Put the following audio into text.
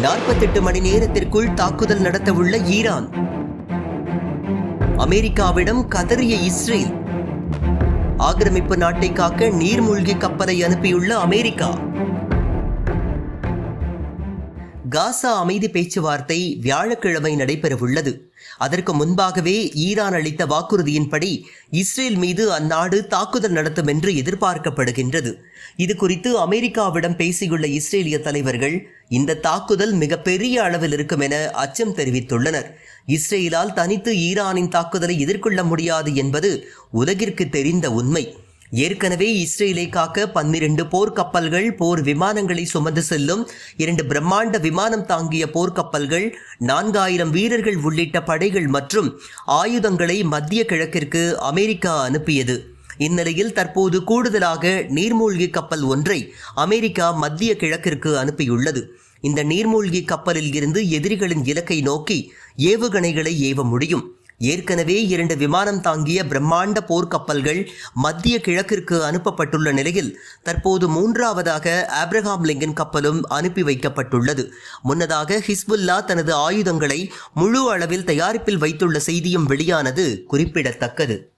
நாற்பத்தெட்டு மணி நேரத்திற்குள் தாக்குதல் நடத்தவுள்ள ஈரான். அமெரிக்காவிடம் கதறிய இஸ்ரேல். ஆக்கிரமிப்பு நாட்டை காக்க நீர்மூழ்கி கப்பலை அனுப்பியுள்ள அமெரிக்கா. காசா அமைதி பேச்சுவார்த்தை வியாழக்கிழமை நடைபெறவுள்ளது. அதற்கு முன்பாகவே ஈரான் அளித்த வாக்குறுதியின்படி இஸ்ரேல் மீது அந்நாடு தாக்குதல் நடத்தும் என்று எதிர்பார்க்கப்படுகின்றது. இது குறித்து அமெரிக்காவிடம் பேசியுள்ள இஸ்ரேலிய தலைவர்கள் இந்த தாக்குதல் மிகப்பெரிய அளவில் இருக்கும் என அச்சம் தெரிவித்துள்ளனர். இஸ்ரேலால் தனித்து ஈரானின் தாக்குதலை எதிர்கொள்ள முடியாது என்பது உலகிற்கு தெரிந்த உண்மை. ஏற்கனவே இஸ்ரேலை காக்க பன்னிரண்டு போர்க்கப்பல்கள் போர் விமானங்களை சுமந்து செல்லும் இரண்டு பிரம்மாண்ட விமானம் தாங்கிய போர்க்கப்பல்கள் நான்காயிரம் வீரர்கள் உள்ளிட்ட படைகள் மற்றும் ஆயுதங்களை மத்திய கிழக்கிற்கு அமெரிக்கா அனுப்பியது. இந்நிலையில் தற்போது கூடுதலாக நீர்மூழ்கி கப்பல் ஒன்றை அமெரிக்கா மத்திய கிழக்கிற்கு அனுப்பியுள்ளது. இந்த நீர்மூழ்கி கப்பலில் இருந்து எதிரிகளின் இலக்கை நோக்கி ஏவுகணைகளை ஏவ முடியும். ஏற்கனவே இரண்டு விமானம் தாங்கிய பிரம்மாண்ட போர்க்கப்பல்கள் மத்திய கிழக்கிற்கு அனுப்பப்பட்டுள்ள நிலையில் தற்போது மூன்றாவதாக ஆப்ரஹாம் லிங்கன் கப்பலும் அனுப்பி வைக்கப்பட்டுள்ளது. முன்னதாக ஹிஸ்புல்லா தனது ஆயுதங்களை முழு அளவில் தயாரிப்பில் வைத்துள்ள செய்தியும் வெளியானது குறிப்பிடத்தக்கது.